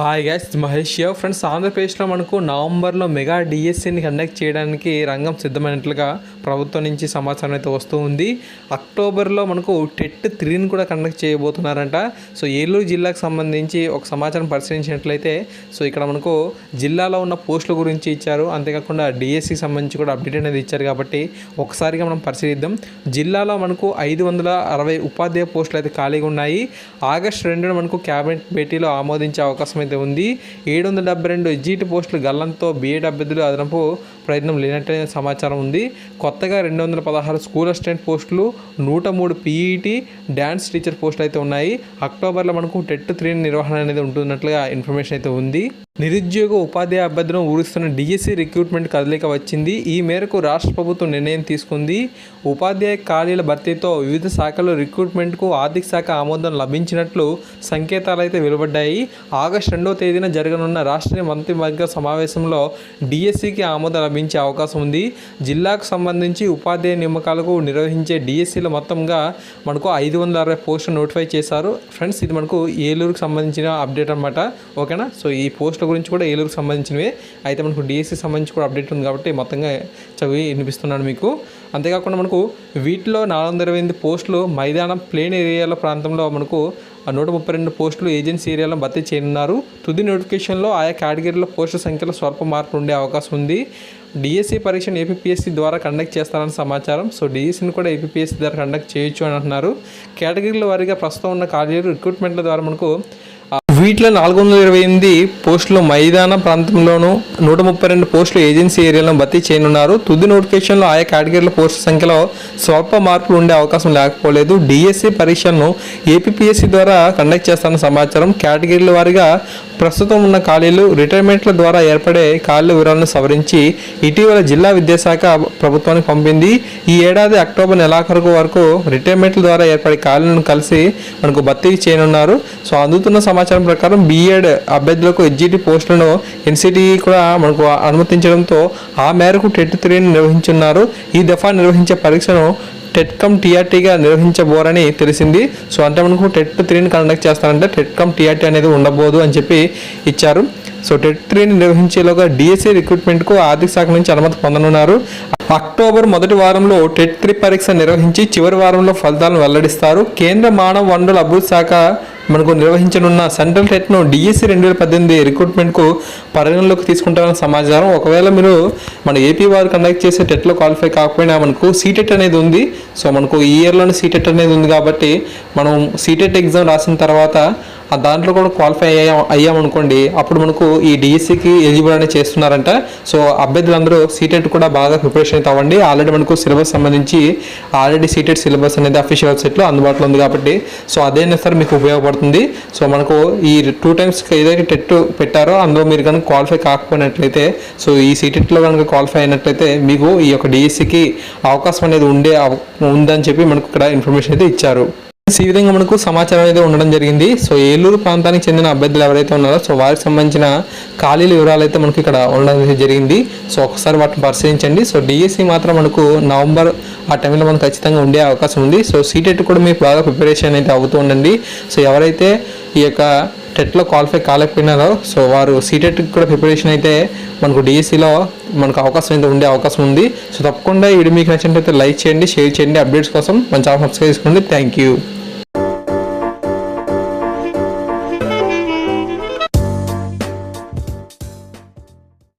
Hi guys Mahesh friends ఆంధ్రప్రదేశ్లో మనకు నవంబర్లో మెగా డిఎస్సిని కండక్ట్ చేయడానికి రంగం సిద్ధమైనట్లుగా ప్రభుత్వం నుంచి సమాచారం అయితే వస్తూ ఉంది. అక్టోబర్లో మనకు టెట్ త్రీని కూడా కండక్ట్ చేయబోతున్నారంట. సో ఏలూరు జిల్లాకు సంబంధించి ఒక సమాచారం పరిశీలించినట్లయితే సో ఇక్కడ మనకు జిల్లాలో ఉన్న పోస్టుల గురించి ఇచ్చారు. అంతేకాకుండా డిఎస్సికి సంబంధించి కూడా అప్డేట్ అనేది ఇచ్చారు కాబట్టి ఒకసారిగా మనం పరిశీలిద్దాం. జిల్లాలో మనకు ఐదు వందల అరవై ఉపాధ్యాయ పోస్టులు అయితే ఖాళీగా ఉన్నాయి. ఆగస్టు రెండున మనకు క్యాబినెట్ భేటీలో ఆమోదించే అవకాశం అయితే ఉంది ఏడు వందల డెబ్బై రెండు ఎగ్జిట్ పోస్టులు గల్లంతో బీఎడ్ అభ్యర్థులు అదనపు ప్రయత్నం లేనట్టే సమాచారం ఉంది. కొత్తగా రెండు వందల పదహారు స్కూల్ అసిస్టెంట్ పోస్టులు నూట మూడు పీఈటీ డ్యాన్స్ టీచర్ పోస్టులు అయితే ఉన్నాయి. అక్టోబర్లో మనకు టెట్ త్రీ నిర్వహణ అనేది ఉంటున్నట్లుగా ఇన్ఫర్మేషన్ అయితే ఉంది. నిరుద్యోగ ఉపాధ్యాయ అభ్యర్థులను ఊరిస్తున్న డిఎస్సి రిక్రూట్మెంట్ కదలిక వచ్చింది. ఈ మేరకు రాష్ట్ర ప్రభుత్వం నిర్ణయం తీసుకుంది. ఉపాధ్యాయ ఖాళీల భర్తీతో వివిధ శాఖల్లో రిక్రూట్మెంట్కు ఆర్థిక శాఖ ఆమోదం లభించినట్లు సంకేతాలు అయితే వెలువడ్డాయి. ఆగస్టు రెండవ తేదీన జరగనున్న రాష్ట్రీయ మంత్రివర్గ సమావేశంలో డిఎస్సికి ఆమోదం లభించే అవకాశం ఉంది. జిల్లాకు సంబంధించి ఉపాధ్యాయ నియామకాలకు నిర్వహించే డిఎస్సిలో మొత్తంగా మనకు ఐదు వందల అరవై పోస్టులు నోటిఫై చేశారు. ఫ్రెండ్స్ ఇది మనకు ఏలూరుకు సంబంధించిన అప్డేట్ అనమాట ఓకేనా? సో ఈ పోస్టులు గురించి కూడా ఏలూరుకు సంబంధించినవే. అయితే మనకు డిఎస్సి సంబంధించి కూడా అప్డేట్ ఉంది కాబట్టి మొత్తంగా చదివి వినిపిస్తున్నాను మీకు. అంతేకాకుండా మనకు వీటిలో నాలుగు వందల ఇరవై ఎనిమిది పోస్టులు మైదానం ప్లేన్ ఏరియాల ప్రాంతంలో మనకు ఆ నూట ముప్పై రెండు పోస్టులు ఏజెన్సీ ఏరియాలో భర్తీ చేయనున్నారు. తుది నోటిఫికేషన్లో ఆయా కేటగిరీలో పోస్టుల సంఖ్యలో స్వల్ప మార్పు ఉండే అవకాశం ఉంది. డిఎస్సి పరీక్షను ఏపీఎస్సీ ద్వారా కండక్ట్ చేస్తారని సమాచారం. సో డిఎస్సిని కూడా ఏపీఎస్సీ ద్వారా కండక్ట్ చేయొచ్చు అని అంటున్నారు. కేటగిరీల వారీగా ప్రస్తుతం ఉన్న కాలేజీలు రిక్రూట్మెంట్ల ద్వారా మనకు వీటిలో నాలుగు వందల ఇరవై ఎనిమిది పోస్టులు మైదాన ప్రాంతంలోనూ నూట ముప్పై రెండు పోస్టులు ఏజెన్సీ ఏరియాలను భర్తీ చేయనున్నారు. తుది నోటిఫికేషన్లో ఆయా కేటగిరీల పోస్టుల సంఖ్యలో స్వల్ప మార్పులు ఉండే అవకాశం లేకపోలేదు. డిఎస్సి పరీక్షలను ఏపీపీఎస్సీ ద్వారా కండక్ట్ చేస్తారన్న సమాచారం కేటగిరీల వారీగా ప్రస్తుతం ఉన్న ఖాళీలు రిటైర్మెంట్ల ద్వారా ఏర్పడే ఖాళీల వివరాలను సవరించి ఇటీవల జిల్లా విద్యాశాఖ ప్రభుత్వానికి పంపింది. ఈ ఏడాది అక్టోబర్ నెలాఖరు వరకు రిటైర్మెంట్ల ద్వారా ఏర్పడే ఖాళీలను కలిసి మనకు భర్తీ చేయనున్నారు. సో అందుతున్న సమాచారం ప్రకారం బీఎడ్ అభ్యర్థులకు ఎడ్జిటి పోస్టులను ఎన్సిటి కూడా మనకు అనుమతించడంతో ఆ మేరకు టెట్ త్రీని నిర్వహించున్నారు. ఈ దఫా నిర్వహించే పరీక్షను టెట్కమ్ టీఆర్టీగా నిర్వహించబోరని తెలిసింది. సో అంటే మనకు టెట్ త్రీని కండక్ట్ చేస్తారంటే టెట్కమ్ టీఆర్టీ అనేది ఉండబోదు అని చెప్పి ఇచ్చారు. సో టెట్ త్రీని నిర్వహించేలోగా డిఎస్సి రిక్రూట్మెంట్కు ఆర్థిక శాఖ నుంచి అనుమతి పొందనున్నారు. అక్టోబర్ మొదటి వారంలో టెట్ త్రీ పరీక్ష నిర్వహించి చివరి వారంలో ఫలితాలను వెల్లడిస్తారు. కేంద్ర మానవ వనరుల అభివృద్ధి శాఖ మనకు నిర్వహించనున్న సెంట్రల్ టెట్ను డిఎస్సి రెండు వేల పద్దెనిమిది రిక్రూట్మెంట్కు పరిగణలోకి తీసుకుంటారన్న సమాచారం. ఒకవేళ మీరు మన ఏపీ వారు కండక్ట్ చేసే టెట్లో క్వాలిఫై కాకపోయినా మనకు సీటెట్ అనేది ఉంది. సో మనకు ఈ ఇయర్లోనే సీటెట్ అనేది ఉంది కాబట్టి మనం సీటెట్ ఎగ్జామ్ రాసిన తర్వాత దాంట్లో కూడా క్వాలిఫై అయ్యాం అయ్యామనుకోండి అప్పుడు మనకు ఈ డిఎస్సికి ఎలిజిబుల్ అనేది చేస్తున్నారంట. సో అభ్యర్థులందరూ సీటెట్ కూడా బాగా ప్రిపరేషన్ అయితే అవ్వండి. ఆల్రెడీ మనకు సిలబస్ సంబంధించి ఆల్రెడీ సీటెడ్ సిలబస్ అనేది అఫీషియల్ వెబ్సైట్లో అందుబాటులో ఉంది కాబట్టి సో అదేనా సార్ మీకు ఉపయోగపడుతుంది. సో మనకు ఈ టూ టైమ్స్ ఏదైతే టెట్ పెట్టారో అందులో మీరు కనుక క్వాలిఫై కాకపోయినట్లయితే సో ఈ సీటెట్లో కనుక క్వాలిఫై అయినట్లయితే మీకు ఈ యొక్క డిఎస్సికి అవకాశం అనేది ఉండే ఉందని చెప్పి మనకు ఇక్కడ ఇన్ఫర్మేషన్ అయితే ఇచ్చారు. ఈ విధంగా మనకు సమాచారం అయితే ఉండడం జరిగింది. సో ఏలూరు ప్రాంతానికి చెందిన అభ్యర్థులు ఎవరైతే ఉన్నారో సో వారికి సంబంధించిన ఖాళీల వివరాలు అయితే మనకు ఇక్కడ ఉండడం జరిగింది. సో ఒకసారి వాటిని పరిశీలించండి. సో డిఎస్సి మాత్రం మనకు నవంబర్ ఆ టైంలో మనకు ఖచ్చితంగా ఉండే అవకాశం ఉంది. సో సీటెట్ కూడా మీకు బాగా ప్రిపరేషన్ అయితే అవుతూ ఉండండి. సో ఎవరైతే ఈ యొక్క టెట్లో క్వాలిఫై కాలేకపోయినారో సో వారు సీటెట్ కూడా ప్రిపరేషన్ అయితే మనకు డిఎస్సిలో మనకు అవకాశం అయితే ఉండే అవకాశం ఉంది. సో తప్పకుండా ఈ వీడియో మీకు నచ్చినట్లయితే లైక్ చేయండి షేర్ చేయండి. అప్డేట్స్ కోసం మన ఛానల్ సబ్స్క్రైబ్ చేసుకోండి థ్యాంక్ యూ.